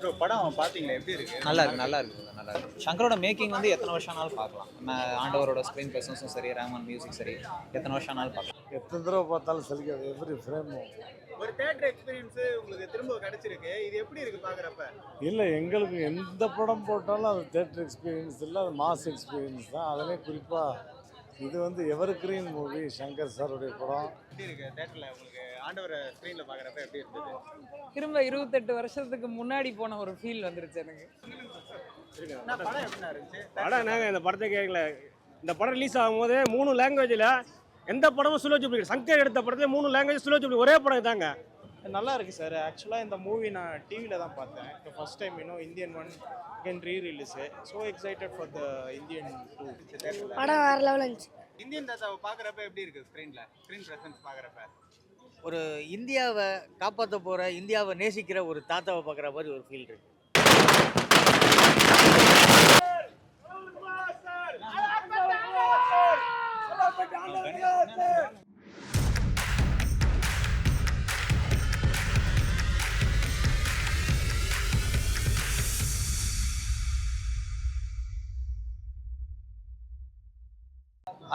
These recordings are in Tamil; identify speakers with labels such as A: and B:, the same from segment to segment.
A: ப்ரோ படம் பாத்தீங்களா? எப்படி இருக்கு?
B: நல்லா இருக்கு நல்லா இருக்கு நல்லா இருக்கு. சங்கரோட மேக்கிங் வந்து எத்தனை வருஷம் ஆனாலும் பார்க்கலாம். நம்ம ஆண்டவரோட ஸ்க்ரீன் பிரசன்ஸும் சரி ரஹ்மான் மியூசிக் சரி எத்தனை வருஷம் ஆனாலும் பார்க்கலாம்.
C: எத்தனை தடவை பார்த்தாலும் சலிக்காது எவ்ரி ஃப்ரேமும்
A: ஒரு தியேட்டர் எக்ஸ்பீரியன்ஸ் உங்களுக்கு திரும்ப கிடைச்சிருக்கு. இது எப்படி இருக்கு பாக்குறப்ப?
C: இல்லை எங்களுக்கு எந்த படம் போட்டாலும் அது தேட்டர் எக்ஸ்பீரியன்ஸ் இல்லை அது மாஸ் எக்ஸ்பீரியன்ஸ் தான். அதிலே குறிப்பாக இது வந்து எவர் கிரீன் மூவி சங்கர் சாருடைய படம்
A: எப்படி இருக்கு தியேட்டர்ல உங்களுக்கு ஆண்டவரை ஸ்கிரீன்ல பாக்குறப்ப எப்படி இருந்தது
D: திரும்ப இருபத்தெட்டு வருஷத்துக்கு முன்னாடி போன ஒரு ஃபீல் வந்துருச்சு எனக்கு
A: நான் படம் எப்படி இருந்துச்சு
E: படம் நாங்கள் இந்த படத்தை கேட்கல இந்த படம் ரிலீஸ் ஆகும்போது மூணு லாங்குவேஜில் எந்த படமும் ஜூப்ளி சங்கர் எடுத்த படத்துல மூணு லாங்குவேஜ் ஜூப்ளி ஒரே படம் தாங்க
F: நல்லா இருக்கு சார். ஆக்சுவலாக இந்த மூவி நான் டிவியில் தான் பார்த்தேன். இப்போ ஃபர்ஸ்ட் டைம் இன்னும் Indian one again re release so excited for the Indian two
G: படம் வேற லெவலில் இருந்துச்சு.
A: இந்தியன் தாத்தாவை பாக்குறப்ப எப்படி இருக்கு ஸ்கிரீன்ல ஸ்கிரீன் பிரசன்ஸ் பாக்குறப்ப
H: ஒரு இந்தியாவை காப்பாற்ற போகிற இந்தியாவை நேசிக்கிற ஒரு தாத்தாவை பார்க்குற மாதிரி ஒரு ஃபீல் இருக்கு.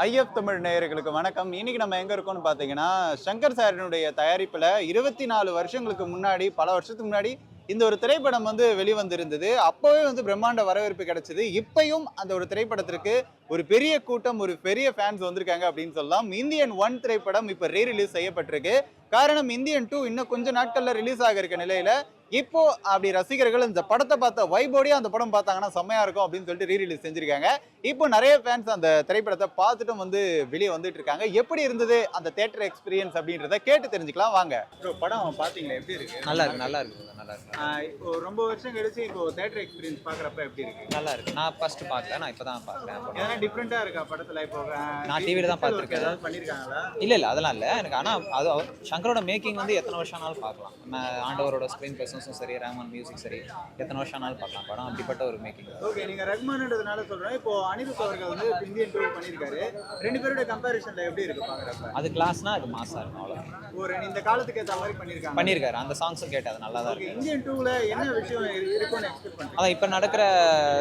A: ஐஎஃப் தமிழ் நேயர்களுக்கு வணக்கம். இன்னைக்கு நம்ம எங்க இருக்கோம்னு பாத்தீங்கன்னா சங்கர் சாரினுடைய தயாரிப்புல இருபத்தி நாலு வருஷங்களுக்கு முன்னாடி பல வருஷத்துக்கு முன்னாடி இந்த ஒரு திரைப்படம் வந்து வெளிவந்திருந்தது. அப்போவே வந்து பிரம்மாண்ட வரவேற்பு கிடைச்சது. இப்பயும் அந்த ஒரு திரைப்படத்திற்கு ஒரு பெரிய கூட்டம் ஒரு பெரிய ஃபேன்ஸ் வந்திருக்காங்க அப்படின்னு சொல்லலாம். இந்தியன் ஒன் திரைப்படம் இப்போ ரீ ரிலீஸ் செய்யப்பட்டிருக்கு. காரணம் இந்தியன் டூ இன்னும் கொஞ்சம் நாட்கள்ல ரிலீஸ் ஆக இருக்க நிலையில இப்போ அப்படி ரசிகர்கள் இந்த படத்தை பார்த்த வைபோடியே அந்த படம் பார்த்தாங்கன்னா செம்மையா இருக்கும் அப்படின்னு சொல்லிட்டு ரீ ரிலீஸ் செஞ்சிருக்காங்க. இப்போ நிறைய ஃபேன்ஸ் அந்த திரைப்படத்தை பார்த்துட்டும் வந்து வெளியே வந்துட்டு இருக்காங்க. எப்படி இருந்தது அந்த தேட்டர் எக்ஸ்பீரியன்ஸ் அப்படின்றத கேட்டு தெரிஞ்சுக்கலாம். வாங்க. படம் பாத்தீங்களா எப்படி இருக்கு?
B: நல்லா இருக்கு நல்லா இருக்கு நல்லா இருக்கு.
A: இப்போ ரொம்ப வருஷம் கழிச்சு இப்போ தேட்டர் எக்ஸ்பீரியன்ஸ் பாக்குறப்ப எப்படி இருக்கு?
B: நல்லா இருக்கு. நான் ஃபர்ஸ்ட் பார்க்கல நான் இப்போ தான் பார்க்குறேன்
A: ஏன்னா டிஃப்ரெண்டா இருக்கா படத்துல இப்போ?
B: நான் TV ல தான் பார்த்திருக்கேன்.
A: ஏதாவது பண்ணிருக்காங்களா?
B: இல்ல இல்ல அதெல்லாம் இல்ல. எனக்கு ஆனா அது அவர் சங்கரோட மேக்கிங் வந்து எத்தனை வருஷம் ஆனாலும் பார்க்கலாம். நம்ம ஆண்டவரோட ஸ்க்ரீன் பிரசன்ஸும் சரி ரஹ்மான் மியூசிக் சரி எத்தனை வருஷம் ஆனாலும் பார்க்கலாம். படம் அப்படிப்பட்ட ஒரு மேக்கிங்
A: ஓகே நீங்க ரஹ்மான்ன்றதுனால சொல்றேன். இப்போ அனிருத் அவர்கள் வந்து இந்தியன் டூர் பண்ணிருக்காரு ரெண்டு பேரோட கம்பேரிஷன்ல எப்படி இருக்கு பாக்குறப்ப?
B: அது கிளாஸ்னா அது மாசா இருக்கும் அவ்வளோ
A: ஒரு இந்த காலத்துக்கு ஏத்த மாதிரி பண்ணிருக்காங்க
B: பண்ணியிருக்காரு. அந்த சாங்ஸும் கேட்டு அது நல்லா தான் இருக்கு.
A: இந்தியன் டூல என்ன விஷயம் இரு- இருக்கும்னு எக்ஸ்பெக்ட் பண்றீங்க?
B: அதான் இப்போ நடக்கிற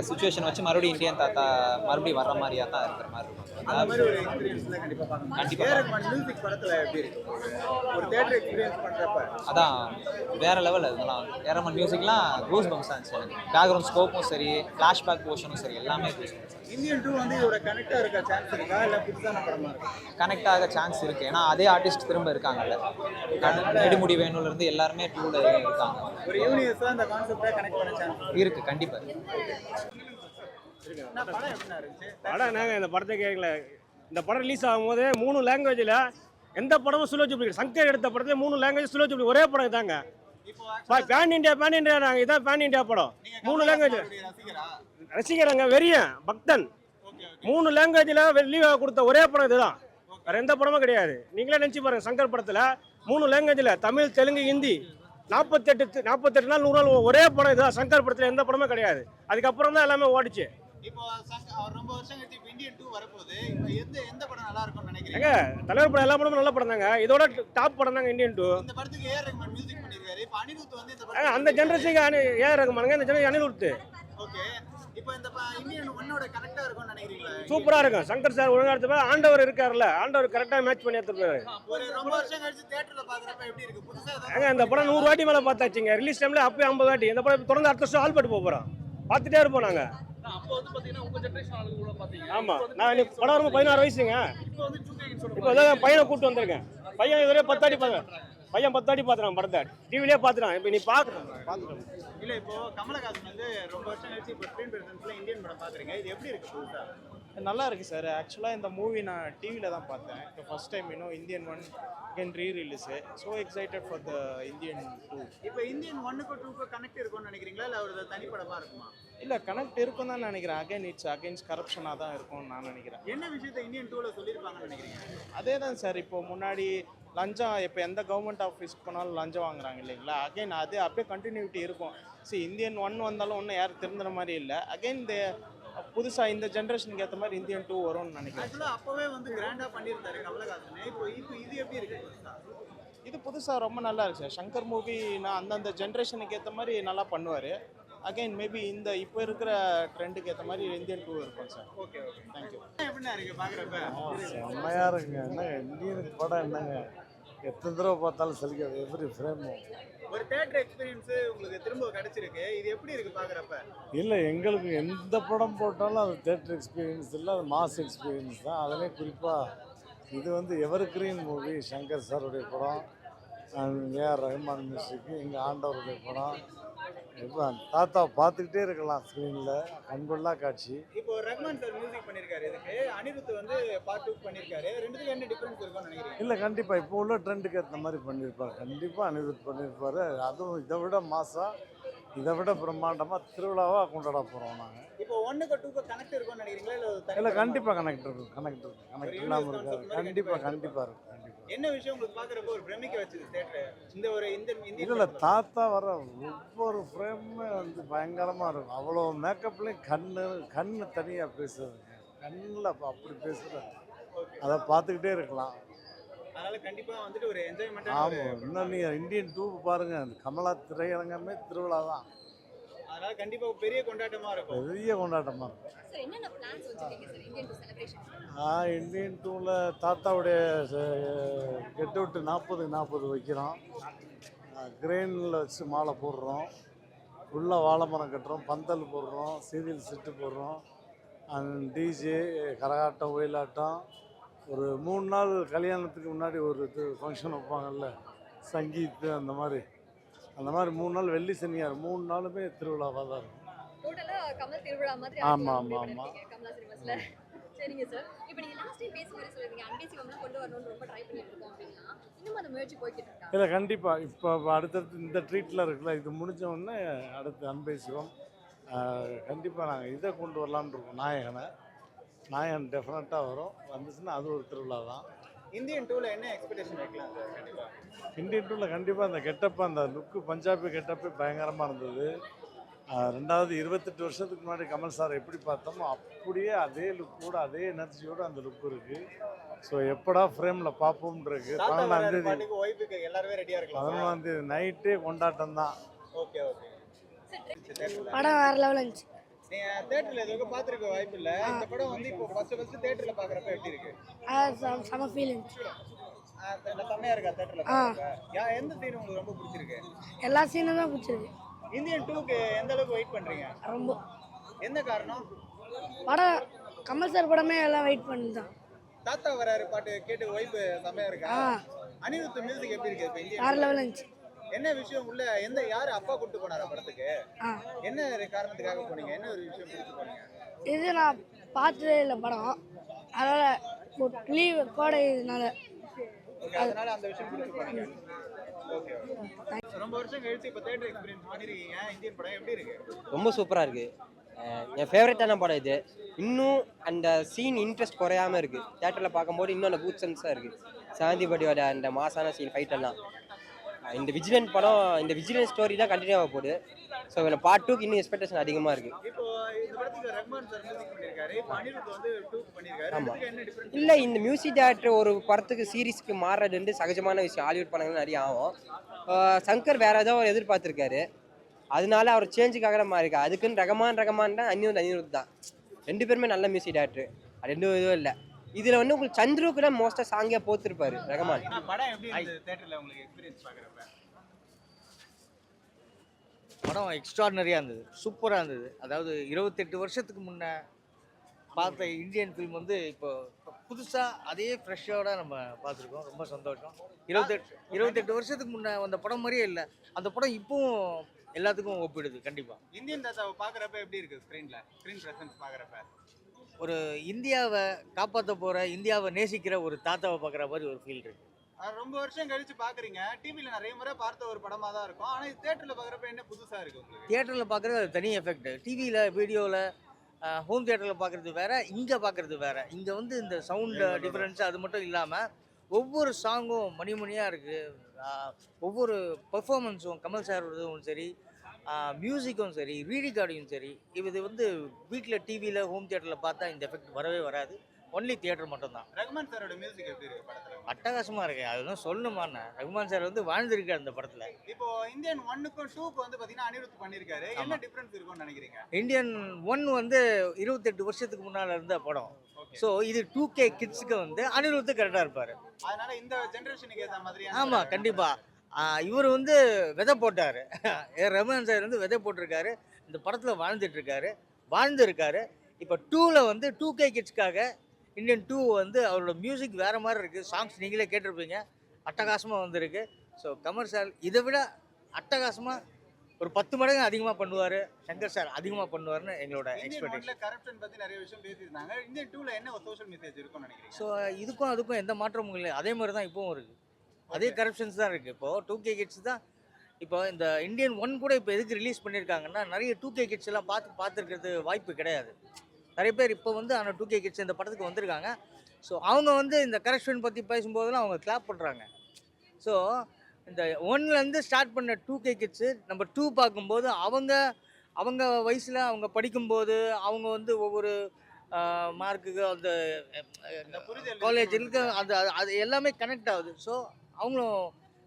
B: சுச்சுவேஷன் வச்சு மறுபடியும் இந்தியன் தாத்தா மறுபடியும் வர்ற மாதிரியா தான் இருக்கிற மாதிரி இருக்கும்.
A: அந்த மாதிரி ஒரு எக்ஸ்பீரியன்ஸ்ல கண்டிப்பா பார்க்கணும்.
B: கண்டிப்பா
A: ஏ ரஹ்மான் மியூசிக் படத்துல எப்படி இருக்கு? ஒரு தியேட்டர் எக்ஸ்பீரியன்ஸ் பண்றப்ப.
B: அதான் வேற லெவல் இதெல்லாம் ஏரமன் மியூசிக்லாம் கூஸ் பம்ஸ் இருந்துச்சு எனக்கு. பேக்ரவுண்ட் ஸ்கோப்பும் சரி ஃப்ளாஷ்பேக் போர்ஷனும் சரி எல்லாமே கூஸ் பம்ஸ்
A: இந்தியன் டூ வந்து இதோட கனெக்டா இருக்க சான்ஸ் இருக்கா? இல்ல புதுசான படமா இருக்கா?
B: கனெக்ட் ஆக சான்ஸ் இருக்கு. ஏன்னா அதே ஆர்டிஸ்ட் திரும்ப இருக்காங்கல்ல. நெடுமுடி வேணும்ல இருந்து எல்லாருமே டூல இருக்காங்க.
A: ஒரு யூனிவர்ஸா அந்த கான்செப்டை கனெக்ட் பண்ண சான்ஸ்
B: இருக்கு. கண்டிப்பா
A: நான் படம்
E: நாங்கள் இந்த படத்தை கேட்கல இந்த படம் ரிலீஸ் ஆகும்போது மூணு லாங்குவேஜில் எந்த படமும் ஜூப்ளி சங்கர் எடுத்த படத்துல மூணு லாங்குவேஜ் ஜூப்ளி ஒரே படம் தாங்க பேன் இந்தியா பேன் இந்தியா நாங்கள் இதான் பேன் இந்தியா படம். மூணு லாங்குவேஜ் ரசிகரங்க வெறியன் பக்தன். மூணு லாங்குவேஜில் லீவ் கொடுத்த ஒரே படம் இதுதான். வேற எந்த படமும் கிடையாது. நீங்களே நினச்சி பாருங்க சங்கர் படத்தில் மூணு லாங்குவேஜில் தமிழ் தெலுங்கு ஹிந்தி. நாற்பத்தெட்டு நாற்பத்தெட்டு நாள் நூறு நாள் ஒரே படம் இதுதான். சங்கர் படத்தில் எந்த படமும் கிடையாது. அதுக்கப்புறம் தான் எல்லாமே ஓடிச்சு. தலைவர் படம் எல்லா படமும் நல்ல படம் தாங்க இதோட டாப் படம் தாங்க இந்தியன் டூ
A: ஏஆர்
E: அந்த ஜென்ரேஷனுக்கு அனி ஏன் ரகுமானுங்க இந்த ஜெனரேஷன் அனிருத்து. சூப்பரா இருக்கும். சங்கர் சார் ஒழுங்கா எடுத்து ஆண்டவர் இருக்காருல்ல. ஆண்டவர் கரெக்டா மேட்ச் பண்ணி எடுத்துருப்பாரு
A: ஒரு ரொம்ப வருஷம் கழிச்சு தியேட்டர்ல பாக்குறப்ப எப்படி இருக்கு? புதுசா ஏதாவது
E: ஏங்க இந்த படம் நூறு வாட்டி மேல பார்த்தாச்சுங்க. ரிலீஸ் டைம்ல அப்பயே ஐம்பது வாட்டி. இந்த படம் தொடர்ந்து அடுத்த வருஷம் ஆல்பர்ட் போக போறோம். பார்த்துட்டே இருப்போம் நாங்க. ஆமா. நான் இன்னைக்கு படம் வரும்போது பதினாறு வயசுங்க. இப்போ பையனை கூட்டு வந்திருக்கேன். பையன் இதுவரை பத்தாடி பார்த்தேன் பையன் பத்தாடி பார்த்துறான் படத்தை. டிவிலே பார்த்துறான் இப்போ நீ பார்க்குறேன் பார்த்துட்டேன்
A: இல்ல இப்போ கமலஹாசன் வந்து ரொம்ப வருஷம் கழிச்சு இப்போ ஸ்க்ரீன் பிரசன்ஸ்ல இந்தியன் படம் பாக்குறீங்க. இது எப்படி இருக்கு புதுசா?
F: நல்லா இருக்கு சார் ஆக்சுவலாக இந்த மூவி நான் டிவியில் தான் பார்த்தேன். இப்போ ஃபர்ஸ்ட் டைம் இன்னும் Indian one again re release so excited for the Indian two
A: இப்போ இந்தியன் ஒன்னுக்கு டூக்கு கனெக்ட் இருக்கும்னு நினைக்கிறீங்களா? இல்ல ஒரு தனிப்படமா இருக்குமா?
F: இல்லை கனெக்ட் இருக்கும் தான் நினைக்கிறேன். அகைன் இட்ஸ் அகைன்ஸ்ட் கரப்ஷனாக தான் இருக்கும்னு நான் நினைக்கிறேன்.
A: என்ன விஷயத்த இந்தியன் டூல சொல்லியிருப்பாங்கன்னு நினைக்கிறீங்க?
F: அதே தான் சார். இப்போ முன்னாடி லஞ்சம் இப்போ எந்த கவர்மெண்ட் ஆஃபீஸ்க்கு போனாலும் லஞ்சம் வாங்குறாங்க இல்லைங்களா? அகைன் அது அப்படியே கண்டினியூட்டி இருக்கும். See இந்தியன் ஒன் வந்தாலும் ஒன்றும் யாரும் திருந்துற மாதிரி இல்லை. அகைன் இந்த புதுசாக இந்த ஜென்ரேஷனுக்கு ஏற்ற மாதிரி இந்தியன் டூ வரும்னு நினைக்கிறேன்.
A: அப்பவே வந்து கிராண்டா பண்ணியிருந்தாரு கமலஹாசன். இப்போ இப்போ இது எப்படி இருக்கு
F: இது புதுசாக ரொம்ப நல்லா இருக்கு சார். சங்கர் மூவி நான் அந்தந்த ஜென்ரேஷனுக்கு ஏற்ற மாதிரி நல்லா பண்ணுவார். அகைன் மேபி இந்த இப்போ இருக்கிற ட்ரெண்டுக்கு ஏற்ற மாதிரி இந்தியன் டூ இருக்கும் sir.
A: Okay okay
F: thank you
A: எப்படிண்ணா இருக்கு பாக்குறப்ப?
C: செம்மையாக இருக்குங்க. என்னங்க இந்தியனுக்கு படம் என்னங்க? எத்தனை தடவை பார்த்தாலும் சலிக்காது எவ்ரி ஃப்ரேமும்
A: ஒரு தியேட்டர் எக்ஸ்பீரியன்ஸ் உங்களுக்கு திரும்ப கிடைச்சிருக்கு. இது எப்படி இருக்கு பாக்குறப்ப?
C: இல்லை எங்களுக்கு எந்த படம் போட்டாலும் அது தேட்டர் எக்ஸ்பீரியன்ஸ் இல்லை அது மாஸ் எக்ஸ்பீரியன்ஸ் தான். அதிலே குறிப்பாக இது வந்து எவர் கிரீன் மூவி சங்கர் சாருடைய படம் ஏஆர் ரஹ்மான் மியூசிக்கு எங்கள் ஆண்டவருடைய படம் இப்போ தாத்தா பார்த்துக்கிட்டே இருக்கலாம் ஸ்க்ரீனில் கண்கொள்ளா காட்சி.
A: இப்போ ரஹ்மான் சார் மியூசிக் பண்ணிருக்காரு. இதுக்கு அனிருத் வந்து பார்ட் டூ பண்ணிருக்காரு. ரெண்டுத்துக்கும் என்ன டிஃபரன்ஸ் இருக்கும்னு நினைக்கிறீங்க?
C: இல்லை கண்டிப்பாக இப்போ உள்ள ட்ரெண்டுக்கு ஏற்ற மாதிரி பண்ணியிருப்பார் கண்டிப்பாக அனிருத் பண்ணியிருப்பார் அதுவும் இதை விட மாதம் இதை விட பிரம்மாண்டமாக திருவிழாவாக கொண்டாட போகிறோம் நாங்கள்
A: இப்போ ஒன்னுக்கு டூக்கு கனெக்ட் இருக்கும்னு நினைக்கிறீங்களா? இல்ல
C: இல்லை? கண்டிப்பாக கனெக்ட் இருக்கும் கனெக்ட் இருக்கும் கனெக்ட் இல்லாமல் இருக்காது. கண்டிப்பாக கண்டிப்பாக இருக்கும்
A: என்ன விஷயம் உங்களுக்கு பாக்குறப்ப ஒரு பிரமிக்க வச்சது தியேட்டர் இந்த ஒரு இந்த
C: இல்லை தாத்தா வர ஒவ்வொரு ஃப்ரேமுமே வந்து பயங்கரமாக இருக்கும். அவ்வளோ மேக்கப்லேயும் கண்ணு கண்ணு தனியாக பேசுறதுங்க கண்ணில் அப்படி பேசுகிறாரு அதை பார்த்துக்கிட்டே இருக்கலாம்.
A: அதனால கண்டிப்பா வந்துட்டு ஒரு என்ஜாய்மெண்ட்
C: ஆமாம் இன்னும் நீங்கள் இந்தியன் டூ பாருங்கள் அந்த கமலா திரையரங்கமே திருவிழா தான்
A: அதனால கண்டிப்பா பெரிய கொண்டாட்டமா இருக்கும்.
C: பெரிய கொண்டாட்டமாக இருக்கும்.
I: சார் என்னென்ன பிளான்ஸ் வச்சிருக்கீங்க சார் இந்தியன்
C: டூவில் தாத்தாவுடைய கெட் அவுட்டு நாற்பது நாற்பது வைக்கிறோம். கிரெயினில் வச்சு மாலை போடுறோம். உள்ள வாழை மரம் கட்டுறோம் பந்தல் போடுறோம் சீரியல் செட்டு போடுறோம். டிஜே கரகாட்டம் ஒயிலாட்டம். ஒரு மூணு நாள் கல்யாணத்துக்கு முன்னாடி ஒரு இது ஃபங்க்ஷன் வைப்பாங்கல்ல சங்கீத் அந்த மாதிரி. அந்த மாதிரி மூணு நாள் வெள்ளி சனியார் மூணு நாளுமே திருவிழாவாக தான் இருக்கும்.
I: டோட்டலா கமல் திருவிழா மாதிரி
C: ஆமா,
I: ஆக்கலாம்
C: ஆமா,
I: அப்படின்னு கமலா சினிமாஸ்ல. சரிங்க சார் இப்போ நீங்க லாஸ்ட் டைம் பேசி மாதிரி சொல்லிருந்தீங்க அன்பே சிவம்லாம் கொண்டு வரணும்னு ரொம்ப ட்ரை பண்ணிட்டு இருக்கோம் அப்படின்னா இன்னும் அந்த முயற்சி போய்கிட்டு இருக்கா?
C: இல்லை கண்டிப்பாக இப்போ அடுத்தடுத்து இந்த ட்ரீட்டில் இருக்குல்ல இது முடிஞ்ச உடனே அடுத்து அன்பை சிவம். கண்டிப்பாக நாங்கள் இதை கொண்டு வரலான்னு இருக்கோம். நாயகனை. நாயகன் டெஃபினட்டாக வரும். வந்துச்சுன்னா அது ஒரு திருவிழா தான்
A: இந்தியன் டூல என்ன எக்ஸ்பெக்டேஷன் வைக்கலாம்?
C: இந்தியன் டூவில் கண்டிப்பாக அந்த கெட்டப்பு அந்த லுக்கு பஞ்சாபி கெட்டப்பே பயங்கரமாக இருந்தது. ரெண்டாவது இருபத்தெட்டு வருஷத்துக்கு முன்னாடி கமல் சார் எப்படி பார்த்தோமோ அப்படியே அதே லுக்கோட அதே எனர்ஜியோட அந்த லுக் இருக்குது ஸோ எப்படா ஃப்ரேமில் பார்ப்போம்ன்றிருக்கு
A: தாத்தா
C: பன்னெண்டாம்
A: வராரு
C: தேதி.
A: பாட்டுக்கு ஒய்ஃபுக்கு எல்லாருமே ரெடியா இருக்கலாம்.
C: பதினொன்றாம் தேதி நைட்டே கொண்டாட்டம் தான்
A: ஓகே ஓகே
G: படம் வேற லெவலில் இருந்துச்சு.
A: நீங்க தியேட்டர்ல எதுவும் பார்த்துருக்க வாய்ப்பு இல்ல. இந்த படம் வந்து இப்போ ஃபர்ஸ்ட் ஃபர்ஸ்ட் தியேட்டர்ல பாக்குறப்ப எப்படி இருக்கு?
G: செம- செம ஃபீல் இருந்துச்சு
A: ஆஹ் நல்லா செம்மையா இருக்கா தியேட்டர்ல யா எந்த சீன் உங்களுக்கு ரொம்ப பிடிச்சிருக்கு?
G: எல்லா சீனும் தான் பிடிச்சிருக்கு.
A: இந்தியன் டூக்கு எந்த அளவுக்கு வெயிட் பண்றீங்க?
G: ரொம்ப.
A: என்ன காரணம்?
G: படம் கமல் சார் படமே எல்லாம் வெயிட் பண்ணி தான்
A: தாத்தா வராரு பாட்டு கேட்டு ஒய்ஃப் செம்மையா இருக்கா? அனிருத் மியூசிக் எப்படி இருக்கு
G: வேற இருந்துச்சு.
A: என்ன விஷயம் உள்ள எந்த யாரு அப்பா கூட்டு போனாரா படத்துக்கு? என்ன காரணத்துக்காக போனீங்க? என்ன ஒரு விஷயம் பிடிச்சு போனீங்க?
G: இது நான் பார்த்ததே இல்லை படம். அதனால் லீவு கோடை இதனால.
A: அதனால அந்த விஷயம் பிடிச்சு போனீங்க. ஓகே ரொம்ப வருஷம் கழிச்சு இப்போ தேட்டர் எக்ஸ்பீரியன்ஸ் பண்ணிருக்கீங்க இந்தியன் படம் எப்படி இருக்கு?
J: ரொம்ப சூப்பராக இருக்குது என் ஃபேவரட்டான படம் இது. இன்னும் அந்த சீன் இன்ட்ரெஸ்ட் குறையாம இருக்குது தேட்டரில் பார்க்கும்போது இன்னும் அந்த பூத் சென்ஸாக இருக்குது சாந்திபடியோட அந்த மாசான சீன் ஃபைட் எல்லாம். அஹ் இந்த விஜிலன்ட் படம் இந்த விஜிலன்ட் ஸ்டோரி தான் கண்டினியூ ஆக போகுது. ஸோ பார்ட் டூக்கு இன்னும் எக்ஸ்பெக்டேஷன் அதிகமாக இருக்குது
A: இப்போ இந்த படத்துக்கு ரஹ்மான் சார் மியூசிக் பண்ணிருக்காரு. இப்போ அனிருத் வந்து டூக்கு பண்ணிருக்காரு.
J: ஆமா.
A: ரெண்டுத்துக்கும் என்ன டிஃபரன்ஸ்
J: இல்லை இந்த மியூசிக் டேரக்டர் ஒரு படத்துக்கு சீரிஸ்க்கு மாறுறது வந்து சகஜமான விஷயம். ஹாலிவுட் படங்கள் நிறைய ஆகும். சங்கர் வேற ஏதோ ஒரு எதிர்பார்த்துருக்காரு. அதனால அவர் சேஞ்சுக்காக மாறி இருக்கு அதுக்குன்னு ரகமான் ரகமான் தான் அனிருத் அனிருத் தான். ரெண்டு பேருமே நல்ல மியூசிக் டேரக்டர் ரெண்டு இதுவும் இல்லை. இதில் வந்து உங்களுக்கு சந்துருக்கு தான் மோஸ்ட்டாக சாங்கியாக போத்திருப்பாரு ரகமான்.
A: படம் எப்படி இருந்தது? தேட்டர்ல உங்களுக்கு எக்ஸ்பீரியன்ஸ் பாக்குறப்ப?
H: படம் எக்ஸ்ட்ராடனரியாக இருந்தது. சூப்பராக இருந்தது. அதாவது இருபத்தெட்டு வருஷத்துக்கு முன்ன பார்த்த இந்தியன் ஃபிலிம் வந்து இப்போ புதுசாக அதே ஃப்ரெஷ்ஷோட நம்ம பார்த்துருக்கோம். ரொம்ப சந்தோஷம். இருபத்தெட்டு இருபத்தெட்டு வருஷத்துக்கு முன்ன அந்த படம் மாதிரியே இல்லை. அந்த படம் இப்பவும் எல்லாத்துக்கும் ஒப்பிடுது கண்டிப்பாக
A: இந்தியன் தாத்தாவை பாக்குறப்ப எப்படி இருக்கு ஸ்கிரீன்ல ஸ்கிரீன் பிரசன்ஸ் பாக்குறப்ப
H: ஒரு இந்தியாவை காப்பாற்ற போகிற இந்தியாவை நேசிக்கிற ஒரு தாத்தாவை பார்க்குற மாதிரி ஒரு ஃபீல் இருக்குது
A: அது ரொம்ப வருஷம் கழிச்சு பாக்குறீங்க டிவில நிறைய முறை பார்த்த ஒரு படமா தான் இருக்கும். ஆனா இது தியேட்டர்ல பாக்குறப்ப என்ன புதுசா இருக்கு உங்களுக்கு?
H: தியேட்டரில் பார்க்குறது அது தனி எஃபெக்ட் டிவியில் வீடியோவில் ஹோம் தியேட்டரில் பார்க்குறது வேற இங்கே பார்க்குறது வேற. இங்கே வந்து இந்த சவுண்ட் டிஃப்ரென்ஸ் அது மட்டும் இல்லாமல் ஒவ்வொரு சாங்கும் மணிமணியாக இருக்குது ஒவ்வொரு பெர்ஃபார்மன்ஸும் கமல் சாரோடதும் சரி மியூசிக்கும் சரி ரீடிகார்டையும் சரி இது வந்து வீட்டில் டிவியில் ஹோம் தியேட்டரில் பார்த்தா இந்த எஃபெக்ட் வரவே வராது. ஒன்லி தியேட்டர் மட்டும்தான்.
A: ரகுமான் சாரோட மியூசிக் எப்படி இருக்கு படத்துல?
H: அட்டகாசமாக இருக்கு. அதெல்லாம் சொல்லணுமாண்ணே. ரகுமான் சார் வந்து வாழ்ந்திருக்காரு அந்த படத்தில்.
A: இப்போ இந்தியன் ஒன்னுக்கும் டூக்கு வந்து பாத்தீங்கன்னா அனிருத் பண்ணிருக்காரு. என்ன. டிஃபரன்ஸ் இருக்கும்னு நினைக்கிறீங்க?
H: இந்தியன் ஒன் வந்து இருபத்தெட்டு வருஷத்துக்கு முன்னால் இருந்த படம். ஸோ இது டூ கே கிட்ஸுக்கு வந்து அனிருத்து கரெக்டாக இருப்பார்.
A: அதனால இந்த ஜெனரேஷனுக்கு ஏத்த மாதிரி
H: ஆமாம் கண்டிப்பாக இவர் வந்து விதை போட்டார். ரமன் சார் வந்து விதை போட்டிருக்காரு. இந்த படத்தில் வாழ்ந்துட்டு இருக்காரு வாழ்ந்துருக்காரு. இப்போ டூவில் வந்து டூ கே கிட்ஸ்க்காக இந்தியன் டூ வந்து அவரோட மியூசிக் வேறு மாதிரி இருக்குது சாங்ஸ் நீங்களே கேட்டிருப்பீங்க. அட்டகாசமாக வந்திருக்கு. ஸோ கமர் சார் இதை விட அட்டகாசமாக ஒரு பத்து மடங்கு அதிகமாக பண்ணுவார். சங்கர் சார் அதிகமாக பண்ணுவார்னு எங்களோட எக்ஸ்பெக்டேஷன்
A: கரப்ஷன் பத்தி நிறைய விஷயம் பேசியிருந்தாங்க. இந்தியன் டூல என்ன ஒரு சோஷியல் மெசேஜ் இருக்கும்னு நினைக்கிறீங்க?
H: ஸோ இதுக்கும் அதுக்கும் எந்த மாற்றமும் இல்லை. அதே மாதிரி தான் இப்போவும் இருக்குது அதே கரப்ஷன்ஸ் தான் இருக்குது இப்போது டூ கே கிட்ஸ் தான் இப்போ இந்த இந்தியன் ஒன் கூட இப்போ எதுக்கு ரிலீஸ் பண்ணியிருக்காங்கன்னா நிறைய டூ கே கிட்ஸ் எல்லாம் பார்த்து பார்த்துருக்கிறது வாய்ப்பு கிடையாது. நிறைய பேர் இப்போ வந்து ஆனால் டூ கே கிட்ஸ் இந்த படத்துக்கு வந்திருக்காங்க. ஸோ அவங்க வந்து இந்த கரப்ஷன் பற்றி பேசும்போதெல்லாம் அவங்க கிளாப் பண்ணுறாங்க ஸோ இந்த ஒன்லேருந்து ஸ்டார்ட் பண்ண டூ கே கிட்ஸு நம்ம டூ பார்க்கும்போது அவங்க அவங்க வயசில் அவங்க படிக்கும்போது அவங்க வந்து ஒவ்வொரு மார்க்குக்கு அந்த
A: இந்த புரிதல்
H: காலேஜ் இருக்கு அது அது- அது எல்லாமே கனெக்ட் ஆகுது. ஸோ அவங்களும்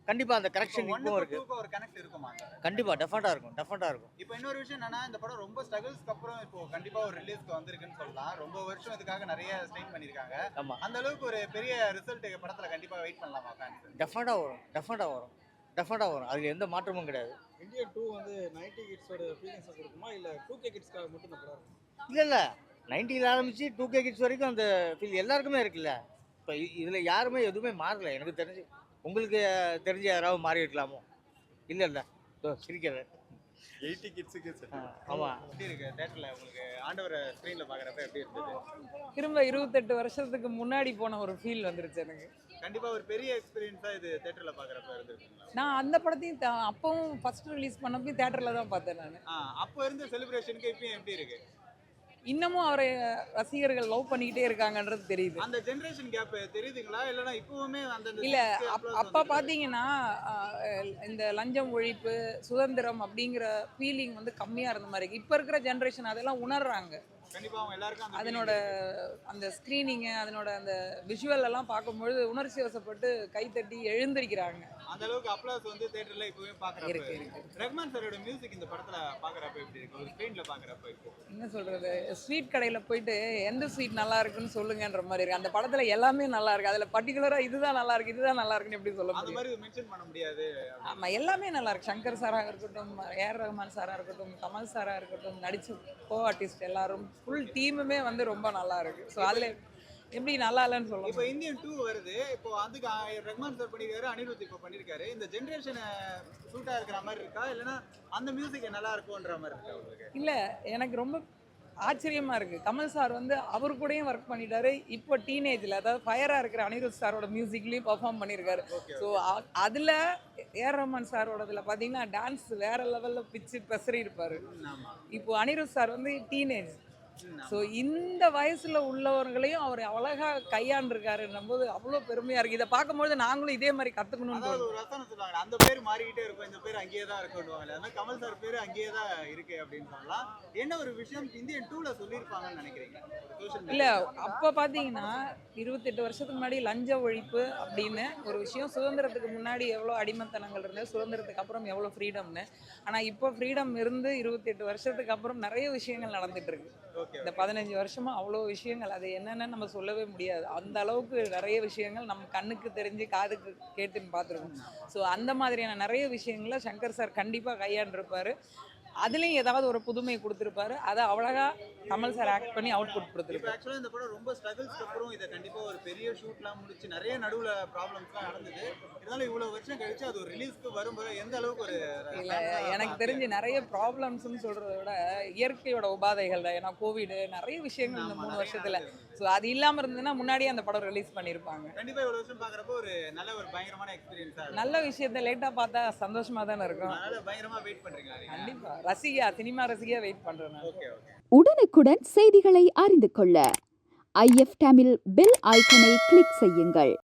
H: கண்டிப்பாக அந்த கரெக்ஷன் இப்பவும்
A: டூக்கும் ஒரு கனெக்ட் இருக்குமா
H: கண்டிப்பாக டெஃபரெண்டாக இருக்கும் டெஃபரெண்டாக இருக்கும்.
A: இப்போ இன்னொரு விஷயம் என்னன்னா இந்த படம் ரொம்ப ஸ்ட்ரகிள்ஸ்க்கு அப்புறம் இப்போ கண்டிப்பா ஒரு ரிலீஸ்க்கு வந்திருக்குன்னு சொல்லலாம். ரொம்ப வருஷம் இதுக்காக நிறைய ஸ்ட்ரெயின் பண்ணிருக்காங்க
H: ஆமாம்
A: அந்த அளவுக்கு ஒரு பெரிய ரிசல்ட் படத்துல கண்டிப்பா வெயிட் பண்ணலாமா ஃபேன்ஸ்
H: டெஃபரெண்டாக வரும் டெஃபரெண்டாக வரும் டெஃபரெண்டாக வரும். அதில் எந்த மாற்றமும் கிடையாது.
K: இந்தியன் டூ வந்து நைன்டி கிட்ஸோட ஃபீலிங்ஸை கொடுக்குமா? இல்லை டூ கே கிட்ஸ்க்காக மட்டும் இந்த படம் இருக்கும்
H: இல்லை இல்லை. நைன்ட்டியில் ஆரம்பித்து டூ கே கிட்ஸ் வரைக்கும் அந்த ஃபீல் எல்லாருக்குமே இருக்குல்ல. இப்போ இதில் யாருமே எதுவுமே மாறல. எனக்கு தெரிஞ்சு உங்களுக்கு தெரிஞ்ச யாராவது மாறி இருக்கலாமோ? இல்லை இல்லை. சிரிக்கல
A: எயிட்டி கிட்ஸுக்கு
H: ஆமாம்
A: எப்படி இருக்கு தேட்டர்ல உங்களுக்கு ஆண்டவரை ஸ்க்ரீன்ல பாக்குறப்ப எப்படி இருந்தது?
D: திரும்ப இருபத்தெட்டு வருஷத்துக்கு முன்னாடி போன ஒரு ஃபீல் வந்துருச்சு எனக்கு.
A: கண்டிப்பா ஒரு பெரிய எக்ஸ்பீரியன்ஸா இது தேட்டர்ல பாக்குறப்ப இருந்திருக்குங்களா?
D: நான் அந்த படத்தையும் அப்பவும் ஃபர்ஸ்ட் ரிலீஸ் பண்ணப்போ தேட்டரில் தான் பார்த்தேன் நான்.
A: அப்போ இருந்த செலிப்ரேஷனுக்கு இப்பயும் எப்படி இருக்கு?
D: இன்னமும் அவரை ரசிகர்கள் லவ் பண்ணிக்கிட்டே இருக்காங்கன்றது தெரியுது.
A: அந்த ஜெனரேஷன் கேப் தெரியுதுங்களா? இல்லனா இப்பவுமே அந்த
D: இல்ல அப் அப்ப பாத்தீங்கன்னா ஆஹ், இந்த லஞ்சம் ஒழிப்பு சுதந்திரம் அப்படிங்கிற ஃபீலிங் வந்து கம்மியா இருந்த மாதிரி இருக்கு. இப்ப இருக்கிற ஜெனரேஷன் அதெல்லாம் உணர்றாங்க. அதனோட அந்த ஸ்க்ரீனிங்கு அதனோட அந்த விஷுவல் எல்லாம் பார்க்கும்பொழுது உணர்ச்சி வசப்பட்டு கைத்தட்டி எழுந்திருக்கிறாங்க.
A: அந்த அளவுக்கு அப்ளாஸ் வந்து தியேட்டர்ல இப்பவே பாக்குறப்ப
D: இருக்கு,
A: இருக்கு. ரஹ்மான் சாரோட மியூசிக் இந்த படத்துல பாக்குறப்ப எப்படி இருக்கு? ஒரு ஸ்கிரீன்ல பாக்குறப்ப
D: என்ன சொல்றது? ஸ்வீட் கடையில போயிட்டு எந்த ஸ்வீட் நல்லா இருக்குன்னு சொல்லுங்கன்ற மாதிரி இருக்கு. அந்த படத்துல எல்லாமே நல்லா இருக்கு. அதுல பர்டிகுலரா இதுதான் நல்லா இருக்கு இதுதான் நல்லா இருக்குன்னு எப்படி சொல்ல
A: அந்த மாதிரி மென்ஷன் பண்ண முடியாது
D: ஆமா எல்லாமே நல்லா இருக்கு. சங்கர் சாரா இருக்கட்டும் ஏஆர் ரஹ்மான் சாரா இருக்கட்டும் கமல் சாரா இருக்கட்டும் நடிச்ச கோ ஆர்டிஸ்ட் எல்லாரும் ஃபுல் டீமுமே வந்து ரொம்ப நல்லா இருக்கு ஸோ அதுல எப்படி நல்லா இல்லைன்னு
A: இப்போ
D: சொல்லுவோம்
A: இந்தியன் டூ வருது. இப்போ அதுக்கு ரஹ்மான் சார் பண்ணிருக்காரு அனிருத் இப்போ பண்ணிருக்காரு. இந்த ஜெனரேஷனை சூட்டா இருக்கிற மாதிரி இருக்கா? இல்லனா அந்த மியூசிக் நல்லா இருக்கும்ன்ற மாதிரி இருக்கா உங்களுக்கு?
D: இல்ல எனக்கு ரொம்ப ஆச்சரியமா இருக்கு. கமல் சார் வந்து அவர் கூடயும் ஒர்க் பண்ணிட்டாரு. இப்போ டீனேஜ்ல அதாவது ஃபயரா இருக்கிற அனிருத் சாரோட மியூசிக்லயும் பெர்ஃபார்ம் பண்ணியிருக்காரு ஸோ அதுல ஏஆர் ரஹ்மான் சாரோடதுல பாத்தீங்கன்னா டான்ஸ் வேற லெவல்ல பிச்சு பெசரி இருப்பாரு
A: ஆமா.
D: இப்போ அனிருத் சார் வந்து டீனேஜ் ஸோ இந்த வயசுல உள்ளவர்களையும் அவர் அழகா கையாண்டிருக்காருன்னும் போது அவ்வளோ பெருமையா இருக்கு. இதை பார்க்கும்போது நாங்களும் இதே மாதிரி தோணுது.
A: ஒரு ரசனை சொல்லுவாங்க. அந்த பேர் மாறிக்கிட்டே இருக்கும். இந்த பேர் அங்கேயே தான் இருக்கும்னுவாங்க அதனால கமல் சார் பேர் அங்கேயே தான் இருக்கு அப்படின்னு சொல்லலாம். என்ன ஒரு விஷயம் இந்தியன் டூல சொல்லியிருப்பாங்கன்னு நினைக்கிறீங்க?
D: இல்ல அப்ப பாத்தீங்கன்னா இருபத்தெட்டு வருஷத்துக்கு முன்னாடி லஞ்ச ஒழிப்பு அப்படின்னு ஒரு விஷயம் சுதந்திரத்துக்கு முன்னாடி எவ்வளோ அடிமைத்தனங்கள் இருந்தது சுதந்திரத்துக்கு அப்புறம் எவ்வளோ ஃப்ரீடம்னு ஆனா இப்போ ஃப்ரீடம் இருந்து இருபத்தெட்டு வருஷத்துக்கு அப்புறம் நிறைய விஷயங்கள் நடந்துட்டு இருக்கு. இந்த பதினஞ்சு வருஷமா அவ்வளோ விஷயங்கள் அது என்னன்னு நம்ம சொல்லவே முடியாது. அந்த அளவுக்கு நிறைய விஷயங்கள் நம்ம கண்ணுக்கு தெரிஞ்சு காதுக்கு கேட்டுன்னு பார்த்துருக்கோம். ஸோ அந்த மாதிரியான நிறைய விஷயங்களை சங்கர் சார் கண்டிப்பாக கையாண்டிருப்பாரு. அதுலேயும் ஏதாவது ஒரு புதுமை கொடுத்துருப்பாரு. அதை அவ்வளோகா கமல் சார் ஆக்ட் பண்ணி அவுட்புட்
A: இப்போ
D: கொடுத்துருப்பாரு
A: ஆக்சுவலாக இந்த படம் ரொம்ப ஸ்ட்ரகிள்ஸ்க்கு அப்புறம் இதை கண்டிப்பா ஒரு பெரிய ஷூட்லாம் முடிச்சு நிறைய நடுவுல ப்ராப்ளம்ஸ்லாம் நடந்தது. இருந்தாலும் இவ்வளவு வருஷம் கழிச்சு அது ஒரு ரிலீஸ்க்கு வரும்போது எந்த அளவுக்கு ஒரு
D: இல்ல எனக்கு தெரிஞ்சு நிறைய ப்ராப்ளம்ஸ்னு சொல்றத விட இயற்கையோட உபாதைகள் தான். ஏன்னா கோவிடு நிறைய விஷயங்கள் இந்த மூணு வருஷத்துல. ஸோ அது இல்லாம இருந்ததுன்னா முன்னாடியே அந்த படம் ரிலீஸ் பண்ணியிருப்பாங்க
A: கண்டிப்பா இவ்வளவு வருஷம் பாக்குறப்போ ஒரு நல்ல ஒரு பயங்கரமான எக்ஸ்பீரியன்ஸா இருக்கும்.
D: நல்ல விஷயத்த லேட்டா பார்த்தா சந்தோஷமா தானே இருக்கும்.
A: அதனால பயங்கரமா வெயிட் பண்றீங்களா நீங்க
D: கண்டிப்பா. ரசிகா சினிமா ரசிகா வெயிட்
A: ஓகே ஓகே
L: உடனுக்குடன் செய்திகளை அறிந்து கொள்ள. ஐஎஃப் தமிழ் பெல் ஐக்கனை கிளிக் செய்யுங்கள்.